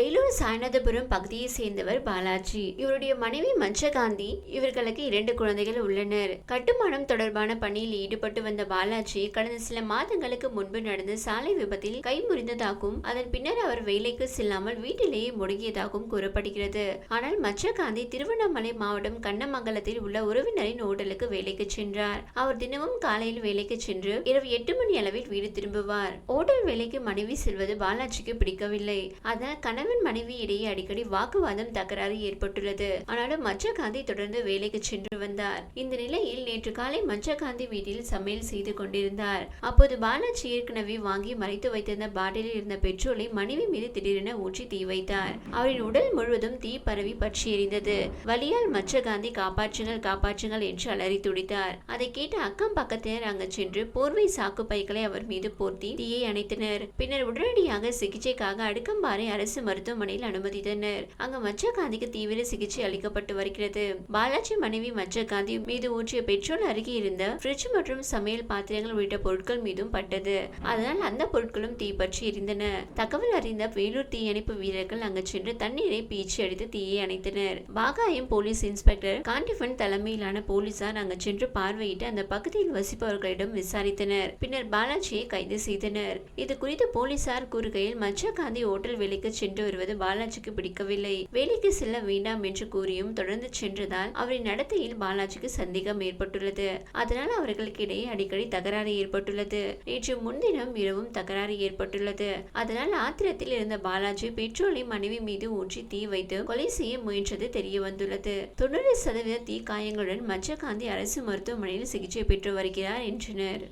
வேலூர் சாய்நாதபுரம் பகுதியை சேர்ந்தவர் பாலாஜி. இவருடைய மனைவி மஞ்சகாந்தி இவர்களுக்கு இரண்டு குழந்தைகள் உள்ளனர். கட்டுமானம் தொடர்பான பணியில் ஈடுபட்டு வந்த பாலாஜி கடந்த சில மாதங்களுக்கு முன்பு நடந்த சாலை விபத்தில் கை முறிந்ததாகவும் அதன் பின்னர் அவர் வேலைக்கு செல்லாமல் வீட்டிலேயே முடங்கியதாகவும் கூறப்படுகிறது. ஆனால் மச்சகாந்தி திருவண்ணாமலை மாவட்டம் கண்ணமங்கலத்தில் உள்ள உறவினரின் ஓட்டலுக்கு வேலைக்கு சென்றார். அவர் தினமும் காலையில் வேலைக்கு சென்று இரவு எட்டு மணி அளவில் வீடு திரும்புவார். ஓட்டல் வேலைக்கு மனைவி செல்வது பாலாஜிக்கு பிடிக்கவில்லை. அதனால் கணவன் மனைவி இடையே அடிக்கடி வாக்குவாதம் தகராறு ஏற்பட்டுள்ளது. ஆனாலும் மச்சகாந்தி தொடர்ந்து வேலைக்கு சென்று வந்தார். இந்த நிலையில் நேற்று காலை மச்சகாந்தி வீட்டில் சமையல் செய்து கொண்டிருந்தார். அப்போது பாலாஜி ஏற்கனவே வாங்கி மறைத்து வைத்திருந்த பாட்டிலில் இருந்த பெட்ரோலை மனைவி மீது திடீரென ஊற்றி தீ வைத்தார். அவரின் உடல் முழுவதும் தீ பரவி பற்றி எரிந்தது வலியால் மச்சகாந்தி காப்பாற்றுங்கள் காப்பாற்றுங்கள் என்று அலறி துடித்தார். அதை கேட்ட அக்கம் பக்கத்தினர் அங்கு சென்று போர்வை சாக்கு பைகளை அவர் மீது போர்த்தி தீயை அணைத்தனர். பின்னர் உடனடியாக சிகிச்சைக்காக அடுக்கம்பாறை அரசு மருத்துவ மருத்துவமனையில் அனுமதித்தனர். அங்கு மச்சகாந்திக்கு தீவிர சிகிச்சை அளிக்கப்பட்டு வருகிறது. பாலாஜி மனைவி மச்சகாந்தி மீது ஊற்றிய பெட்ரோல் அருகே இருந்த பிரிட்ஜ் மற்றும் சமையல் பாத்திரங்கள் உள்ளிட்ட பொருட்கள் மீதும் பட்டது. அதனால் அந்த பொருட்களும் தீப்பற்றி எரிந்தன. தகவல் அறிந்த வேலூர் தீயணைப்பு வீரர்கள் அங்கு சென்று தண்ணீரை பீச்சி அடித்து தீயை அணைத்தனர். பாகாயம் போலீஸ் இன்ஸ்பெக்டர் காண்டிஃபன் தலைமையிலான போலீசார் அங்கு சென்று பார்வையிட்டு அந்த பகுதியில் வசிப்பவர்களிடம் விசாரித்தனர். பின்னர் பாலாஜியை கைது செய்தனர். இது குறித்து போலீசார் கூறுகையில் மச்சகாந்தி ஓட்டல் வேலைக்கு சென்று வருவது பாலாஜிக்கு பிடிக்கவில்லை. வேலைக்கு செல்ல வேண்டாம் என்று கூறியும் தொடர்ந்து சென்றதால் அவரின் நடத்தையில் பாலாஜிக்கு சந்தேகம் ஏற்பட்டுள்ளது. அதனால் அவர்களுக்கு இடையே அடிக்கடி தகராறு ஏற்பட்டுள்ளது. நேற்று முன்தினம் இரவும் தகராறு ஏற்பட்டுள்ளது. அதனால் ஆத்திரத்தில் இருந்த பாலாஜி பெட்ரோலை மனைவி மீது ஊற்றி தீ வைத்து கொலை செய்ய முயன்றது தெரிய வந்துள்ளது தொண்ணூறு சதவீத தீ காயங்களுடன் மச்சகாந்தி அரசு மருத்துவமனையில் சிகிச்சை பெற்று வருகிறார் என்றனர்.